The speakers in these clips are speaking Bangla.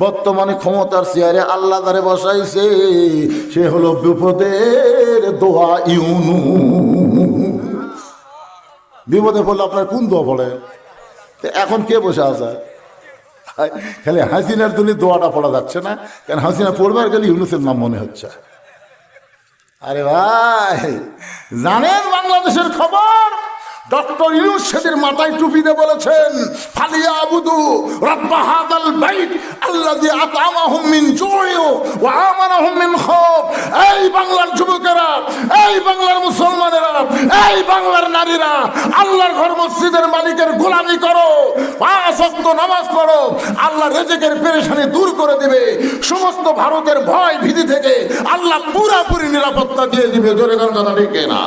বর্তমানে ক্ষমতার চেয়ারে আল্লাহ দ্বারে বসাইছে, সে হলো বিপদের দোয়া ইউনু বিপদে পড়লে আপনার কোন দোয়া পড়ে? এখন কে বসে আছে? খালি হাসিনার জন্য দোয়াটা পড়া যাচ্ছে না, কারণ হাসিনা পড়বার গেলে ইউনুসের নাম মনে হচ্ছে। আরে ভাই, জানেন বাংলাদেশের খবর? ডক্টর ইউনুস সেদিন মাথায় টুপি দিয়ে বলেছেন, ফালিয়া আবুদু রাব্বা হাদাল বাইত আল্লাযী আত'আমাহুম মিন জু'ইন ওয়া আমানাহুম মিন খাউফ এই বাংলার যুবকেরা, এই বাংলার মুসলমানেরা, এই বাংলার নারীরা, আল্লাহর ঘর মসজিদের মালিকের গোলামি করো, পাঁচ ওয়াক্ত নামাজ পড়ো, আল্লাহ রেজেকের পেরেশানি দূর করে দিবে। সমস্ত ভারতের ভয় ভীতি থেকে আল্লাহ পুরাপুরি নিরাপত্তা দিয়ে দিবে। জোরে কথা ঠিক না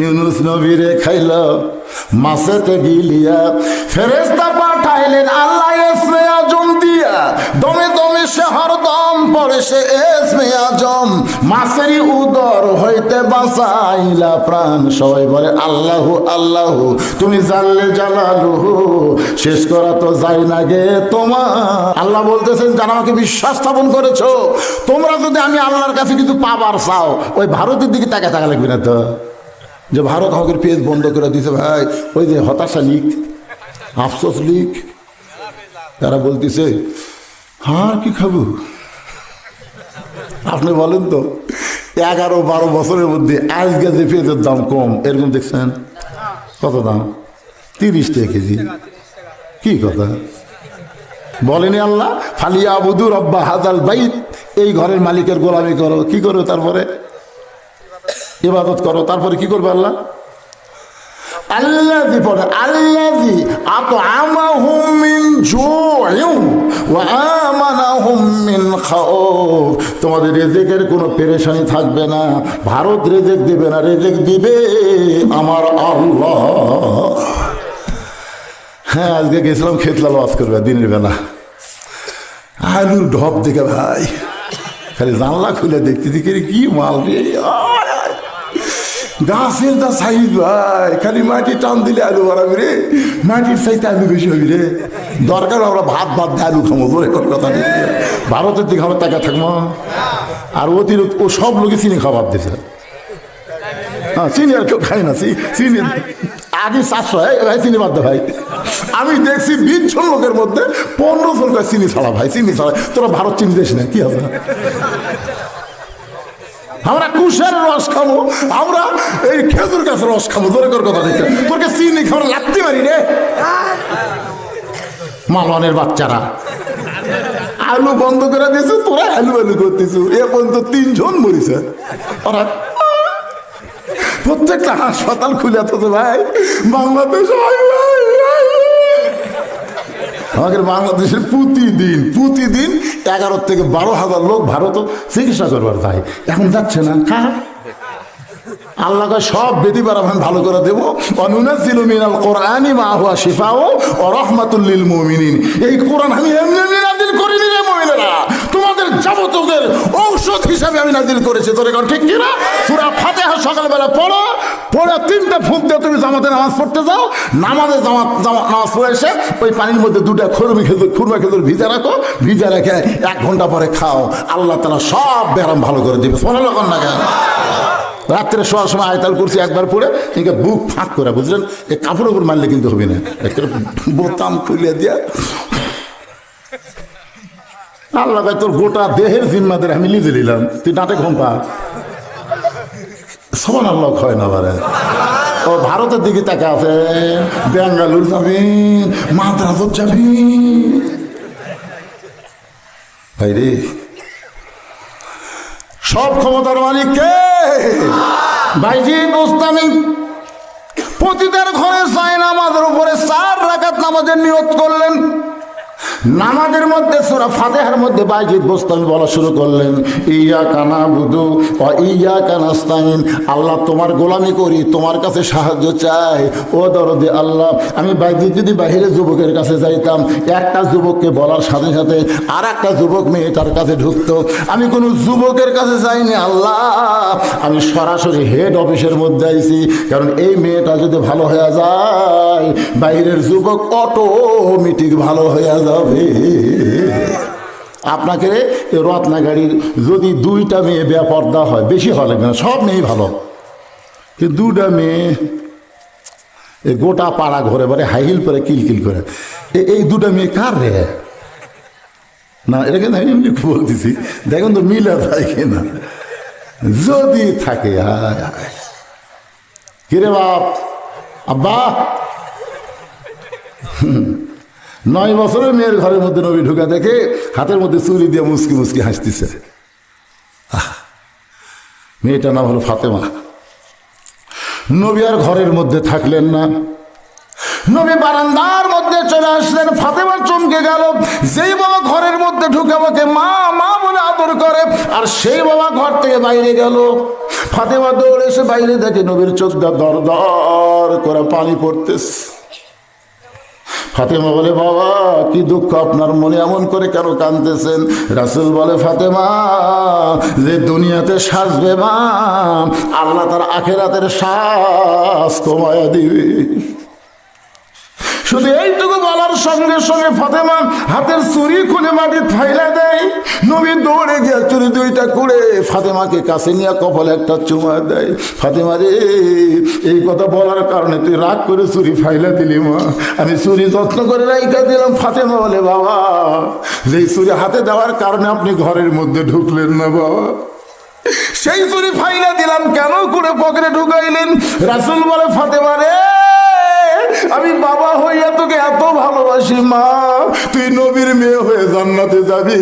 ইউনুস নবীরে খাইল মাসেতে গিলিয়া ফেরেস্তা পাঠাইলেন, আল্লাহ এসমে আজম দিয়া। দমে দমে সে হরদম পরে সে এসমে আজম মাসেরই উদর হইতে বাঁচাইলা প্রাণ। সবাই বলে, আল্লাহ আল্লাহ, তুমি জানলে জালালু শেষ করা তো যাই না গে তোমার। আল্লাহ বলতেছেন, যারা আমাকে বিশ্বাস স্থাপন করেছ, তোমরা যদি আমি আল্লাহর কাছে কিছু পাবার চাও, ওই ভারতের দিকে তাকা থাকা লাগবে না তো। যে ভারত আমাকে পেজ বন্ধ করে দিছে ভাই, ওই যে হতাশা লিখ আফসোস লিখ তারা বলতেছে হ্যাঁ কি খাব? আপনি বলেন তো, এগারো বারো বছরের মধ্যে আজকে যে পেঁয়াজের দাম কম, এরকম দেখছেন? কত দাম? তিরিশ টাকা কেজি। কি কথা? বলেনি আল্লাহ ফালিয়া আবুদু রব্বা হাজাল বাইত এই ঘরের মালিকের গোলামি করো, কি করো তারপরে? ইবাদত করো, তারপরে কি করবে আল্লাহ? আল্লাহি পড়ে আল্লাহি আত আমাহুম মিন জুইউ ওয়া আমানাহুম মিন খাউফ। তোমাদের রেজেকের কোনো পেরেশানি থাকবে না, ভারত রেজেক দিবে না, রেজেক দিবে আমার আল্লাহ। হ্যাঁ আজকে গেছিলাম খেতলাল ওয়াজ করবে, দিনের বেলা। আলুর ঢপ দেখে ভাই, খালি জানলা খুলে দেখতে দেখে কি মাল রে আয়। গাছের দা সাইজ ভাই, খালি মাটি টান দিলে আলু বাড়াবি রে, মাটির সাইতে আলু বেশি হবি রে। দরকার আমরা ভাত ভাত দিয়ে আলু খাব তোর এখন কথা ভারতের দিকে আমরা টাকা থাকব। আর অতিরিক্ত ও সব লোকে চিনি খাবার দিছে হ্যাঁ চিনি আর কেউ খায় না চিনি আগে চারশো ভাই, চিনি বাদ ভাই। আমি দেখছি বিশ জন লোকের মধ্যে পনেরো জন চিনি ছাড়া ভাই, চিনি ছাড়া তোরা ভারত চিনি দেশ না কি আছে? আমরা কুশের রস খাব, আমরা এই খেজুর গাছের রস খাব তোর কথা দেখে তোরকে চিনি খাবার লাগতে পারি রে। মালওয়ানের বাচ্চারা। আলু বন্ধ করে দিয়েছে, তোরা আলু আলু করতেছ। এ পর্যন্ত তিনজন মরিছে। ওরা, প্রত্যেকটা হাসপাতাল খুলে তো ভাই। বাংলাদেশ আয়। আমাদের বাংলাদেশের প্রতিদিন প্রতিদিন এগারো থেকে বারো হাজার লোক ভারত চিকিৎসা করবার যায়। এখন যাচ্ছে না। কার আল্লাহকে সব বেদি বার আমি ভালো করে দেবো। অনুনাসিল মিনাল কোরআনি মা হুয়া শিফাও ও রহমাতুল্লিল মুমিনিন। এই কোরআন আমি এমনি যাবতীয় ঔষধ হিসাবে আমি নাজিল করেছি। তোর এখন ঠিক কিনা? সূরা ফাতিহা সকালবেলা পড়ো, পড়ে তিনটা ফুক দিয়ে তুমি জামাতে নামাজ পড়তে যাও। নামাজে জামাত জামাত নামাজ পড়ে এসে ওই পানির মধ্যে দুটা খুরমি খেজুর খুরমা খেজুর ভিজা রাখো, ভিজা রেখে এক ঘণ্টা পরে খাও। আল্লাহ তালা সব ব্যারাম ভালো করে দিবে। শোনা লগন না কেন? রাত্রে শোয়ার সময় আয়তাল করছি একবার পরে একে বুক ফাঁক করে, বুঝলেন? এই কাপড় উপর মারলে কিন্তু হবে না। একটা বোতাম খুলে দিয়া আল্লাহ ভাই তোর গোটা দেহের জিম্মাদের আমি লিজে নিলাম। তুই নাটে পা। সমান আল্লাহ হয় না বারে। ও ভারতের দিকে তাকে আছে বেঙ্গালুর যাবি মাদ্রাসত যাবি। ভাই রে, সব ক্ষমতার মালিক কে? ভাইজি দোস্তামি পতিদের ঘরে চাই নামাজের উপরে চার রাকাত নামাজের নিয়ত করলেন। নামাজের মধ্যে, সুরা ফাতেহার মধ্যে বাইজিদ বোস্তামি বলা শুরু করলেন ইয়া কানা বুধু ইয়া কানাস্তাইন আল্লাহ, তোমার গোলামি করি, তোমার কাছে সাহায্য চাই। ও দরদে আল্লাহ, আমি বাইজিদ যদি বাহিরে যুবকের কাছে যাইতাম, একটা যুবককে বলার সাথে সাথে আর একটা যুবক মেয়ে তার কাছে ঢুকতো। আমি কোনো যুবকের কাছে যাইনি, আল্লাহ। আমি সরাসরি হেড অফিসের মধ্যে আইছি, কারণ এই মেয়েটা যদি ভালো হয়ে যায়, বাইরের যুবক অটোমেটিক ভালো হয়ে যাবে। আপনাকে রত্নাগাড়ির যদি দুইটা মেয়ে বেপর্দা হয়, বেশি ভালো লাগবে না, সব মেয়েই ভালো। দুটা মেয়ে গোটা পাড়া ঘরে বারে হাইহিল করে কিলকিল করে। এই দুটা মেয়ে কার রে? না, এটা কিন্তু আমি এমনি বলতেছি। দেখুন তো মিলা যায় কিনা। যদি থাকে কিরে বাপ? আব্বা। নয় বছরের মেয়ের ঘরের মধ্যে নবী ঢুকা দেখে হাতের মধ্যে চুরি দিয়ে মুসকি মুসকি হাসতেছে। মেয়েটার নাম হলো ফাতেমা। নবী আর ঘরের মধ্যে থাকলেন না। নবী বারান্দার মধ্যে চলে আসলেন ফাতেমা চমকে গেল। যেই বাবা ঘরের মধ্যে ঢুকে আমাকে মা মা বলে আদর করে, আর সেই বাবা ঘর থেকে বাইরে গেল। ফাতেমা দৌড়ে এসে বাইরে দেখে নবীর চোখ দর দর করে পানি পড়তেছে। ফাতেমা বলে, বাবা, কি দুঃখ আপনার মনে এমন করে কেন কাঁদতেছেন? রাসুল বলে, ফাতেমা, যে দুনিয়াতে সাজবে মা, আল্লাহ তার আখেরাতের শ্বাস কমায়া দিবে। শুধু এইটুকু বলার সঙ্গে সঙ্গে ফাতেমা হাতের চুরি খুলে মাটি ফাইলা দেয়। নবী দৌড়ে গিয়ে চুরি দুইটা করে ফাতেমাকে কাছে নিয়ে কপালে একটা চুমা দেয়। ফাতেমা রে, এই কথা বলার কারণে তুই রাগ করে চুরি ফাইলা দিলি মা। আমি চুরি যত্ন করে রাইখা দিলাম, ফাতেমা বলে, বাবা যে চুরি হাতে দেওয়ার কারণে আপনি ঘরের মধ্যে ঢুকলেন না বাবা। সেই চুরি ফাইলা দিলাম, কেন করে পকেটে ঢুকাইলেন? রাসুল বলে, ফাতেমা রে আমি বাবা হইয়া তোকে এত ভালোবাসি মা তুই নবীর মেয়ে হয়ে জান্নাতে যাবি।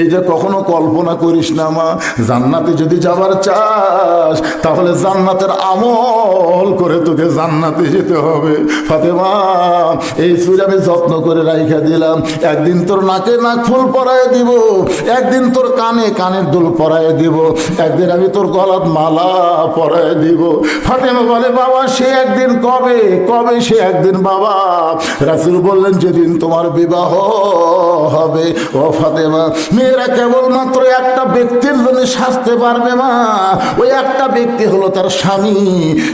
এইটা কখনো কল্পনা করিস না মা, জান্নাতে যদি যাবার চাস, তাহলে জান্নাতের আমল করে তোকে জান্নাতে যেতে হবে। ফাতেমা, এই চুরি আমি যত্ন করে রাইখা দিলাম। একদিন তোর নাকে নাক ফুল পরায় দিব, একদিন তোর কানে কানের দুল পরায় দিব, একদিন আমি তোর গলাত মালা পরায় দিব। ফাতেমা বলে, বাবা, সে একদিন কবে কবে সে একদিন বাবা? রাসুল বললেন, যেদিন তোমার বিবাহ হবে। ও ফাতেমা, মেয়েরা কেবলমাত্র একটা ব্যক্তির জন্য সাজতে পারবে মা ওই একটা ব্যক্তি হলো তার স্বামী।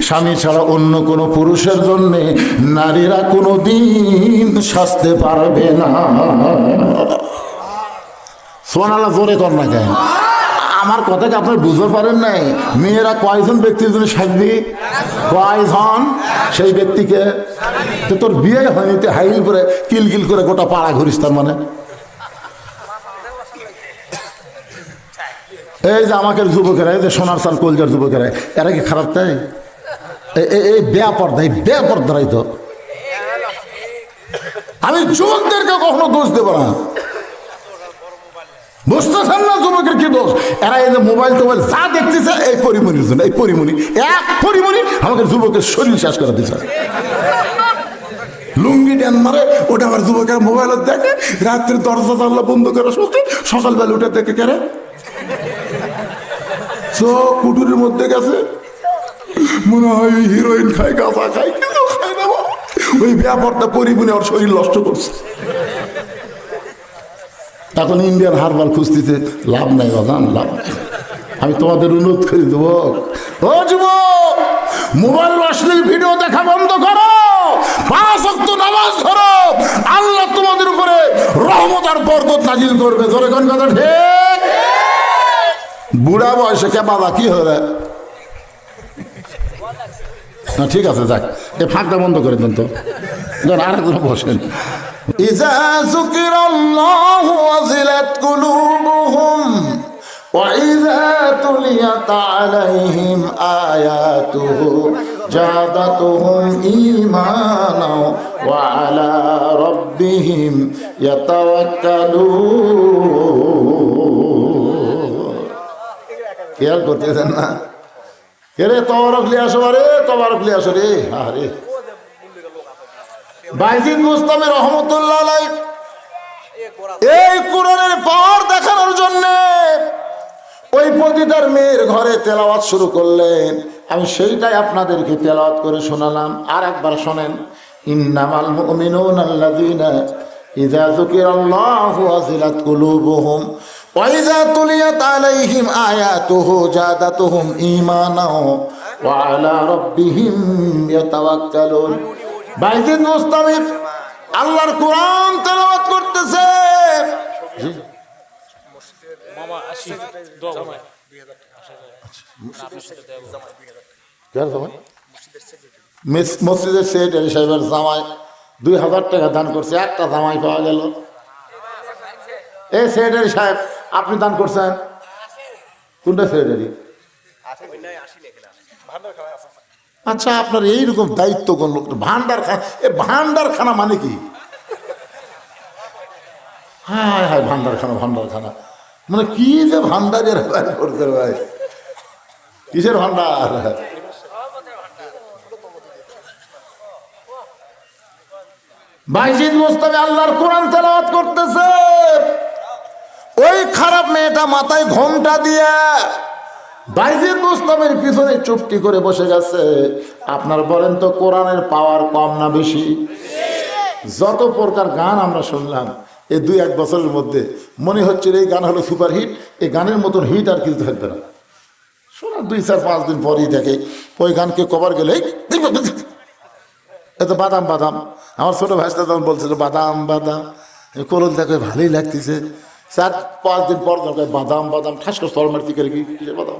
স্বামী ছাড়া অন্য কোনো পুরুষের জন্যে নারীরা কোনো দিন সাজতে পারবে না। সোনালা জোরে কর না কেন? আমার কথা কি আপনার বুঝতে পারেন নাই। মেয়েরা কয়জন ব্যক্তির জন্য সাজবি? কয়জন সেই ব্যক্তিকে? তো তোর বিয়ে হয়নি, তুই হাইল করে কিলকিল করে গোটা পাড়া ঘুরিস তার মানে। এই যে আমাকে যুবকেরা, এই যে সোনার চাল কলজার যুবকেরা, এরা কি খারাপ তাই? এই বেপর্দা এই বেপর্দারাই তো। আমি যুবকদেরকে কখনো দোষ দেবো না। বুঝতেছেন না যুবকের কি দোষ? এরা এই যে মোবাইল টোবাইল যা দেখতেছে, এই পরিমণির জন্য, এই পরিমণি এক পরিমণি আমাকে যুবকের শরীর শেষ করে দিচ্ছে লুঙ্গি ড্যান মারে, ওটা আবার যুবকের মোবাইল দেখে, রাত্রে দরজা জানলা বন্ধ করে শুতে, সকালবেলা উঠে দেখে কেরে চোখ কুটুরির মধ্যে গেছে। মনে হয় হিরোইন খায়, গাঁজা খায়, কিছু খায় না। ওই ব্যাপারটা পরিমণি ওর শরীর নষ্ট করছে। এখন ইন্ডিয়ান হারবার খুঁজতেছে লাভ নাই বাগান লাভ আমি তোমাদের অনুরোধ করে দেবো। ও যুবক, মোবাইল অশ্লীল ভিডিও দেখা বন্ধ করো। পাঁচ অক্ত নামাজ ধরো। আল্লাহ তোমাদের উপরে রহমত আর বরকত নাজিল করবে। ধরে কোন কথা ঠিক বুড়া বয়সে কে বাবা, কি হলে? না, ঠিক আছে, যাক। এ ফাঁকটা বন্ধ করে দেন তো। আর একজন বসেন। إذا ذكر الله وزلت قلوبهم وإذا تليت عليهم آياته زادتهم إيمانا وعلى ربهم يتوكلون খেয়াল করতেছেন না কে রে তবরক লিয়ে আসো রে তবরক লিয়ে আসো রে আরে বাইজিদ মুস্তামি রহমতুল্লাহ আলাই এই কোরআনের পাওয়ার দেখানোর জন্য ওই পতিতার মেয়ের ঘরে তেলাওয়াত শুরু করলেন। আমি সেইটাই আপনাদেরকে তেলাওয়াত করে শোনালাম। আর একবার শোনেন, ইন্নামাল মুমিনুন আল্লাযীনা ইযা যুকিরাল্লাহু ওয়াজিলাত কুলুবুহুম তুলিয়াত আলাইহিম আয়াতুহু জাদাতুহুম ঈমানা ওয়া আলা রাব্বিহিম ইয়াতাওয়াক্কালুন। বাইজিদ মুস্তামির আল্লাহর কোরআন তেলাওয়াত করতেছে। মসজিদের সেক্রেটারি সাহেবের জামাই দুই হাজার টাকা দান করছে একটা জামাই পাওয়া গেল। এই সেক্রেটারি সাহেব আপনি দান করছেন? কোনটা সেক্রেটারি আচ্ছা আপনার এইরকম দায়িত্ব কোন লোক ভান্ডার খানা এ ভান্ডার খানা মানে কি? হায় হায় ভান্ডার খানা ভান্ডার খানা মানে কি যে ভান্ডারের করতে ভাই? কিসের ভান্ডার? বাইজিদ মোস্তাবে আল্লাহর কোরআন তেলাওয়াত করতেছে। ওই খারাপ মেয়েটা মাথায় ঘোমটা দিয়ে বাইজিদ মোস্তামের পিছনে চুপটি করে বসে গেছে। আপনার বলেন তো, কোরআনের পাওয়ার কম না বেশি? যত প্রকার গান আমরা শুনলাম এই দুই এক বছরের মধ্যে, মনে হচ্ছে এই গান হলো সুপার হিট এই গানের মতন হিট আর কিছু থাকবে না। শোনা দুই চার পাঁচ দিন পরেই দেখে, ওই গানকে কভার গেলে এত বাদাম বাদাম। আমার ছোট ভাইটা তখন বলছিল, বাদাম বাদাম। করল, দেখে, ভালোই লাগতেছে। চার পাঁচ দিন পর দেখে বাদাম বাদাম। ঠাস করে সর মারতি করে কি বাদাম।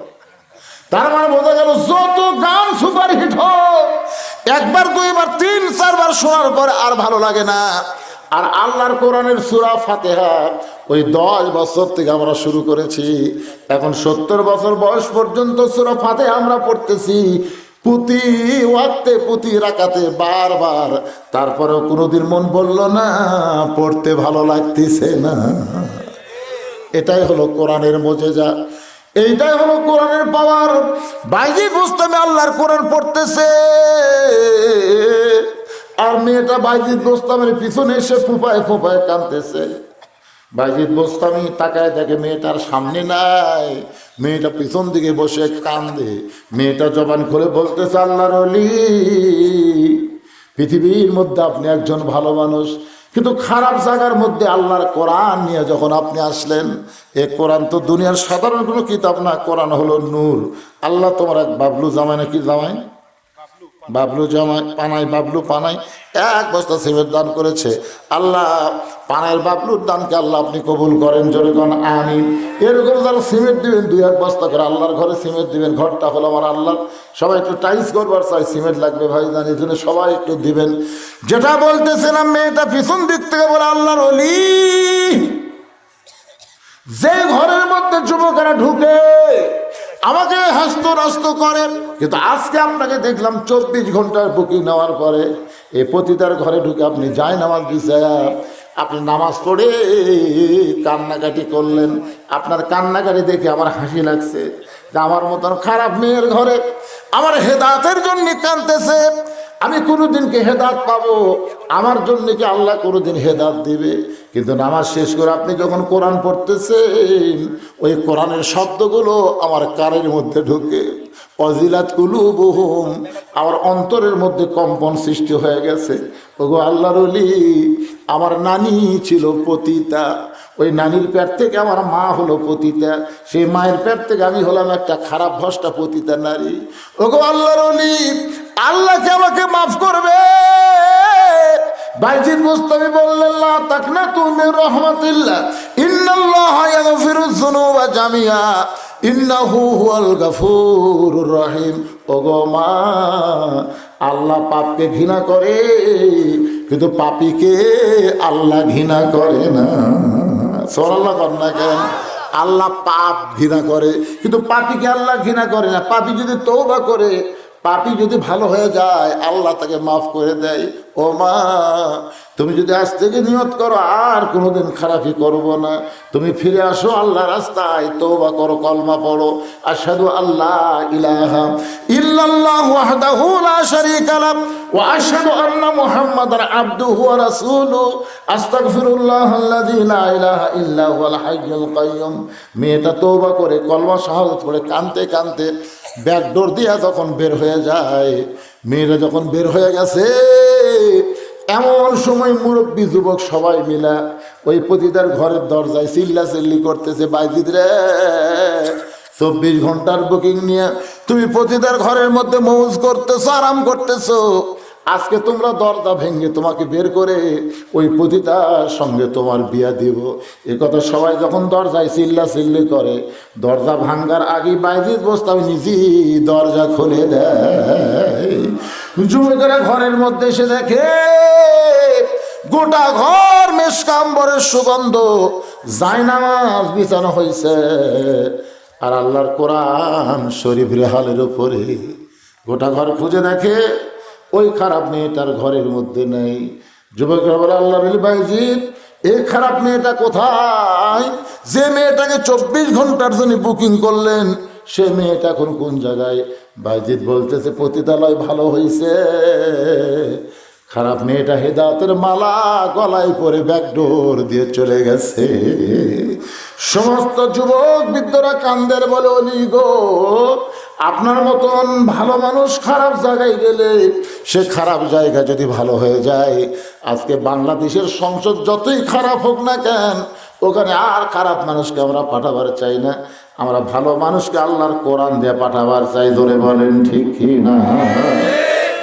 তার মানে বোঝা গেল যত গান সুপার হিট হোক, একবার, দুইবার, তিন, চারবার শোনার পরে আর ভালো লাগে না। আর আল্লাহর কোরআনের সুরা ফাতেহা ওই দশ বছর থেকে আমরা শুরু করেছি। এখন সত্তর বছর বয়স পর্যন্ত সুরা ফাতেহা আমরা পড়তেছি। পুঁতি ওয়াক্তে পুঁতি রাখাতে বারবার। তারপরেও কোনোদিন মন বলল না, পড়তে ভালো লাগতেছে না। এটাই হলো কোরআনের মজেজা। এইটাই হলো কোরআনের পাওয়ার বাইজি বুঝতে আল্লাহর কোরআন পড়তেছে। আর মেয়েটা বাইজিদ বোস্তামের পিছনে এসে ফুপায় ফুপায় কাঁদতেছে। বাইজিদ বোস্তামি তাকায় দেখে মেয়েটার সামনে নাই। মেয়েটা পিছন দিকে বসে কান্দে। মেয়েটা জবান খুলে বলতেছে, আল্লাহর পৃথিবীর মধ্যে আপনি একজন ভালো মানুষ। কিন্তু খারাপ জায়গার মধ্যে আল্লাহর কোরআন নিয়ে যখন আপনি আসলেন, এ কোরআন তো দুনিয়ার সাধারণ কোনো কিতাব না, কোরআন হলো নূর। আল্লাহ তোমার এক বাবলু জামাই নাকি জামাই? বাবলু জামাই পানাই বাবলু পানাই এক বস্তা সিমেন্ট দান করেছে। আল্লাহ পানাইয়ের বাবলুর দানকে আল্লাহ আপনি কবুল করেন, জোরে কোন আনি এরকম যারা সিমেন্ট দিবেন, দুই এক বস্তা করে আল্লাহর ঘরে সিমেন্ট দিবেন, ঘরটা হলো আমার আল্লাহ সবাই একটু টাইস করবার চাই, সিমেন্ট লাগবে ভাই জানি এই জন্য সবাই একটু দিবেন। যেটা বলতেছিলাম মেয়েটা পিছন দিক থেকে বলে আল্লাহর অলি যে ঘরের মধ্যে যুবকেরা ঢুকে আমাকে হাস্ত নস্ত করে কিন্তু আজকে আপনাকে দেখলাম চব্বিশ ঘণ্টার বুকিং নেওয়ার পরে এই পতিতার ঘরে ঢুকে আপনি যাই নামাজ দিছে আপনি নামাজ পড়ে কান্নাকাটি করলেন। আপনার কান্নাকাটি দেখে আমার হাসি লাগছে যে আমার মতন খারাপ মেয়ের ঘরে আমার হেদাতের জন্য কানতেছে আমি কোনোদিনকে হেদাত পাবো, আমার জন্য কি আল্লাহ কোনোদিন হেদাত দিবে? কিন্তু নামাজ শেষ করে আপনি যখন কোরআন পড়তেছেন, ওই কোরআনের শব্দগুলো আমার কানের মধ্যে ঢুকে। অজিলাত কুলু বহুম আমার অন্তরের মধ্যে কম্পন সৃষ্টি হয়ে গেছে। ওগো আল্লাহর আমার নানি ছিল পতিতা। ওই নানির পেট থেকে আমার মা হলো পতিতা। সেই মায়ের পেট থেকে আমি হলাম একটা খারাপ ভষ্টা পতিতা নারী। ওগো আল্লাহর আল্লাহকে আমাকে মাফ করবে? বাইজিদ মুস্তামি বললেন, লা তাকনা তুমি রহমাতিল্লাহ, ইন্নাল্লাহ ইয়াগফিরু যুনুবা জামিয়া, ইন্নাহু হুয়াল গাফুরুর রহিম। ওগো মা, আল্লাহ পাপকে ঘৃণা করে, কিন্তু পাপীকে আল্লাহ ঘৃণা করে না। সোরাল্লাহ কর না কেন? আল্লাহ পাপ ঘৃণা করে, কিন্তু পাপীকে আল্লাহ ঘৃণা করে না। পাপী যদি তৌবা করে পাপি যদি ভালো হয়ে যায়, আল্লাহ তাকে মাফ করে দেয়। ও মা, তুমি যদি আজ থেকে নিয়ত করো, আর কোনোদিন খারাপই করব না। তুমি ফিরে আসো আল্লাহ রাস্তায় তৌবা করো, কলমা পড়ো। আশহাদু আল্লাহ ইলাহা ইল্লাল্লাহ ওয়াহদাহু লা শারীকা লাহ ওয়া আশহাদু আন্না মুহাম্মাদান আবদুহু ওয়া রাসূলুহু। আস্তাগফিরুল্লাহ আল্লাযী লা ইলাহা ইল্লা হুয়াল হাইয়ুল কাইয়্যুম। মেয়েটা তৌবা করে, কলমা শাহাদাত পড়ে কানতে কানতে ব্যাকডোর দিয়া যখন বের হয়ে যায়, মেয়েরা যখন বের হয়ে গেছে, এমন সময় মুরব্বী যুবক সবাই মিলা ওই পতিতার ঘরের দরজায় চিল্লা চিল্লি করতেছে বাইজিদ রে, চব্বিশ ঘণ্টার বুকিং নিয়ে তুমি পতিতার ঘরের মধ্যে মৌজ করতেছো, আরাম করতেছো? আজকে তোমরা দরজা ভেঙে তোমাকে বের করে ওই পতিতার সঙ্গে তোমার বিয়া দিব। এ কথা সবাই যখন দরজায় চিল্লা চিল্লি করে, দরজা ভাঙ্গার আগে বাইজিৎ বসতাম নিজেই দরজা খুলে দেয়। যুবকেরা ঘরের মধ্যে এসে দেখে, গোটা ঘর মেসকাম্বরের সুগন্ধ, জায়নামাজ বিছানো হয়েছে আর আল্লাহর কোরআন শরীফ রেহালের উপরে গোটা ঘর খুঁজে দেখে ওই খারাপ মেয়েটার ঘরের মধ্যে নেই। যুবকরা বলে, আল্লাহ বাইজিৎ এই খারাপ মেয়েটা কোথায়? যে মেয়েটাকে চব্বিশ ঘণ্টার জন্য বুকিং করলেন, সে মেয়েটা এখন কোন জায়গায়? বাইজিৎ বলতেছে, পতিতালয় ভালো হয়েছে খারাপ মেয়েটা হেদাতের মালা গলায় পরে ব্যাকডোর দিয়ে চলে গেছে। সমস্ত যুবক বৃদ্ধরা কান্দের বলে, অলি গো আপনার মতন ভালো মানুষ খারাপ জায়গায় গেলে সে খারাপ জায়গা যদি ভালো হয়ে যায়, আজকে বাংলাদেশের সংসদ যতই খারাপ হোক না কেন, ওখানে আর খারাপ মানুষকে আমরা পাঠাবার চাই না। আমরা ভালো মানুষকে আল্লাহর কোরআন দিয়ে পাঠাবার চাই ধরে বলেন ঠিক কি না?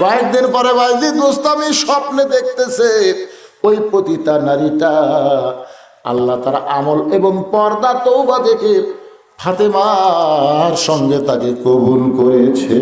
কয়েকদিন পরে বাইজিদ মুস্তামি স্বপ্নে দেখতেছে, ওই পতিতা নারীটা আল্লাহ তার আমল এবং পর্দা তৌবা দেখে ফাতেমার সঙ্গে তাকে কবুল করেছে।